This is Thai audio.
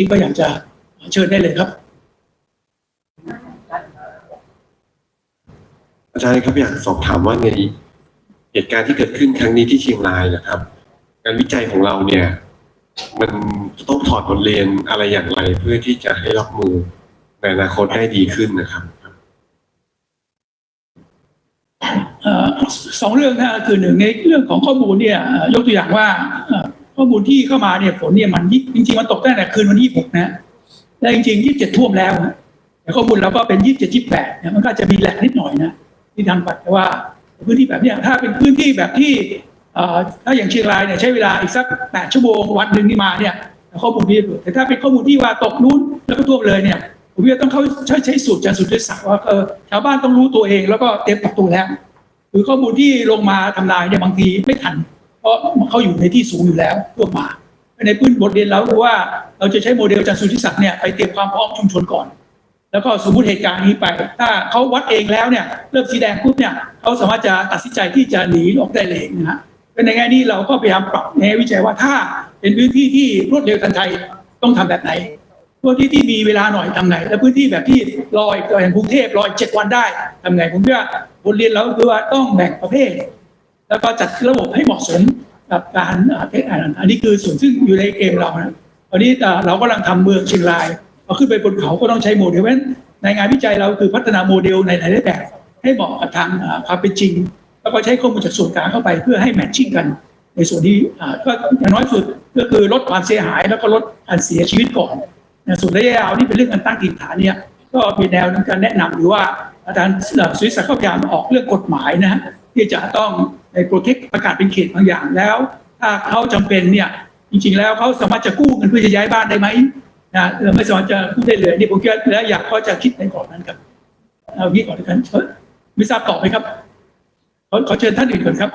ที่ก็อยากจะเชิญได้เลยครับ อาจารย์ครับอยากสอบถามว่าในเหตุการณ์ที่เกิดขึ้นครั้งนี้ที่เชียงรายนะครับ การวิจัยของเราเนี่ย มันจะต้องถอดบทเรียนอะไรอย่างไรเพื่อที่จะให้รับมือในอนาคตได้ดีขึ้นนะครับเอ่อสองเรื่องนะคือหนึ่งในเรื่องของข้อมูลเนี่ยเอ่อยกตัวอย่างว่าเอ่อ ข้อมูลที่เข้ามาเนี่ยฝนเนี่ยมันจริงๆมันตกตั้งแต่คืนวันที่หกนะและจริงๆยี่สิบเจ็ดท่วมแล้วนะแต่ข้อมูลเราก็เป็นยี่สิบเจ็ดยี่สิบแปดเนี่ยมันก็จะมีแหลกนิดหน่อยนะที่ทางปัดแต่ว่าพื้นที่แบบเนี้ยถ้าเป็นพื้นที่แบบที่ถ้าอย่างเชียงรายเนี่ยใช้เวลาอีกสักแปดชั่วโมงวันหนึ่งนี่มาเนี่ยข้อมูลนี้แต่ถ้าเป็นข้อมูลที่ว่าตกนู้นแล้วก็ท่วมเลยเนี่ยผมว่าต้องเข้าใช้ใช้สูตรจารสุดที่ศักว่าเออชาวบ้านต้องรู้ตัวเองแล้วก็เตรียมปรับตัวแล้ว หรือข้อมูลที่ลงมาทำลายเนี่ยบางทีไม่ทัน เพราะเขาอยู่ในที่สูงอยู่แล้วทั่วมา ในพื้นบทเรียนเราคือว่าเราจะใช้โมเดลจากสุทธิศักดิ์เนี่ยไปเตรียมความพร้อมชุมชนก่อน แล้วก็สมมุติเหตุการณ์นี้ไป ถ้าเขาวัดเองแล้วเนี่ยเริ่มสีแดงปุ๊บเนี่ยเขาสามารถจะตัดสินใจที่จะหนีออกได้เลยนะฮะเป็นในแง่นี้เราก็พยายามปรับแนววิจัยว่าถ้าเป็นพื้นที่ที่รวดเร็วทันใจต้องทำแบบไหนพื้นที่ที่มีเวลาหน่อยทำไง และพื้นที่แบบที่ลอยอย่างกรุงเทพลอยเจ็ดวันได้ทำไงผมว่าบทเรียนเราคือว่าต้องแบ่งประเภท แล้วก็จัดระบบให้เหมาะสมกับการอ่าเทคนิคอันนี้คือส่วนซึ่งอยู่ในเกมเรานะตอนนี้เรากำลังทำเมืองเชียงรายพอขึ้นไปบนเขาก็ต้องใช้โมเดลเพราะฉะนั้นในงานวิจัยเราคือพัฒนาโมเดลในหลายๆแบบให้เหมาะกับทางอ่าความเป็นจริง แล้วก็ใช้ข้อมูลจากส่วนกลางเข้าไปเพื่อให้แมทชิ่งกัน ในส่วนที่ก็อย่างน้อยสุดก็คือลดความเสียหายแล้วก็ลดการเสียชีวิตก่อนนส่วนระยะยาวนี่เป็นเรื่องการตั้งถิ่นฐานเนี่ยก็มีแนวในการแนะนำหรือว่าอาจารย์สวิสก็พยายามออกเรื่องกฎหมายนะฮะที่จะต้อง ในโปรเทคประกาศเป็นเขตบางอย่างแล้ว ถ้าเขาจำเป็นเนี่ยจริงๆแล้วเขาสามารถจะกู้เงินเพื่อจะย้ายบ้านได้ไหมนะเออไม่สามารถจะกู้ได้เลยนี่ผมคิดแล้วอยากก็จะคิดในกรอบนั้นครับเอางี้ก่อนด้วกันเชิญไม่ทราบตอบไหมครับขอเชิญท่านอื่นก่อนครับ